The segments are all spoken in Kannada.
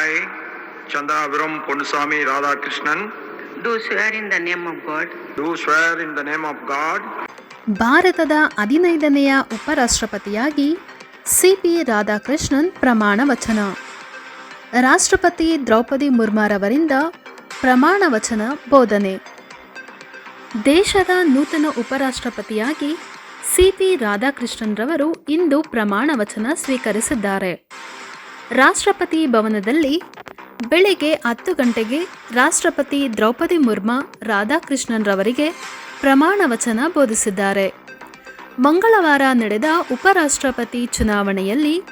I, Chandraviram Ponnusamy Radhakrishnan, do swear in the name of God. Do swear in the name of God. ಭಾರತದ ಹದಿನೈದನೆಯ ಉಪರಾಷ್ಟ್ರಪತಿಯಾಗಿ ಸಿಪಿ ರಾಧಾಕೃಷ್ಣನ್ ಪ್ರಮಾಣ ವಚನ. ರಾಷ್ಟ್ರಪತಿ ದ್ರೌಪದಿ ಮುರ್ಮಾರವರಿಂದ ಪ್ರಮಾಣ ವಚನ ಬೋಧನೆ. ದೇಶದ ನೂತನ ಉಪರಾಷ್ಟ್ರಪತಿಯಾಗಿ ಸಿಪಿ ರಾಧಾಕೃಷ್ಣನ್ ರವರು ಇಂದು ಪ್ರಮಾಣ ವಚನ ಸ್ವೀಕರಿಸಿದ್ದಾರೆ. ರಾಷ್ಟ್ರಪತಿ ಭವನದಲ್ಲಿ ಬೆಳಿಗ್ಗೆ ಹತ್ತು ಗಂಟೆಗೆ ರಾಷ್ಟ್ರಪತಿ ದ್ರೌಪದಿ ಮುರ್ಮು ರಾಧಾಕೃಷ್ಣನ್ರವರಿಗೆ ಪ್ರಮಾಣ ವಚನ ಬೋಧಿಸಿದ್ದಾರೆ. ಮಂಗಳವಾರ ನಡೆದ ಉಪರಾಷ್ಟ್ರಪತಿ ಚುನಾವಣೆಯಲ್ಲಿ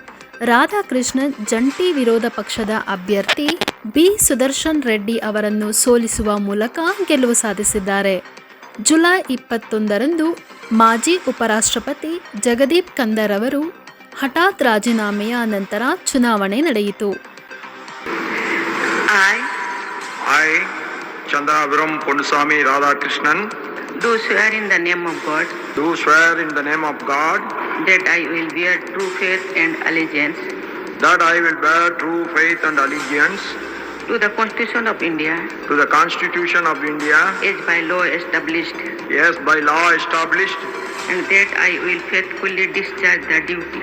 ರಾಧಾಕೃಷ್ಣನ್ ಜಂಟಿ ವಿರೋಧ ಪಕ್ಷದ ಅಭ್ಯರ್ಥಿ ಬಿ. ಸುದರ್ಶನ್ ರೆಡ್ಡಿ ಅವರನ್ನು ಸೋಲಿಸುವ ಮೂಲಕ ಗೆಲುವು ಸಾಧಿಸಿದ್ದಾರೆ. ಜುಲೈ ಇಪ್ಪತ್ತೊಂದರಂದು ಮಾಜಿ ಉಪರಾಷ್ಟ್ರಪತಿ ಜಗದೀಪ್ ಕಂದರ್ ಅವರು ಹಠಾತ್ ರಾಜೀನಾಮೆಯ ನಂತರ ಚುನಾವಣೆ ನಡೆಯಿತು I Chandraviram Ponnusamy Radhakrishnan, do swear in the name of God do swear in the name of God that I will bear true faith and allegiance that I will bear true faith and allegiance to the Constitution of India to the Constitution of India as by law established yes by law established and that I will faithfully discharge the duty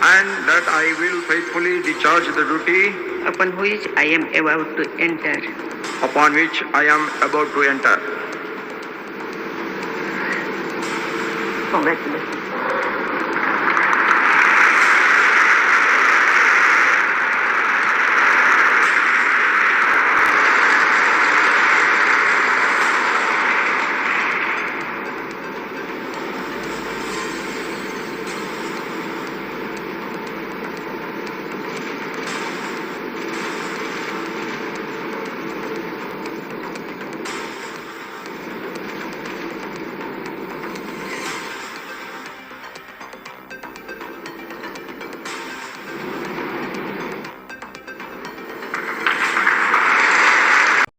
and that I will faithfully discharge the duty upon which I am about to enter. upon which I am about to enter. Congratulations.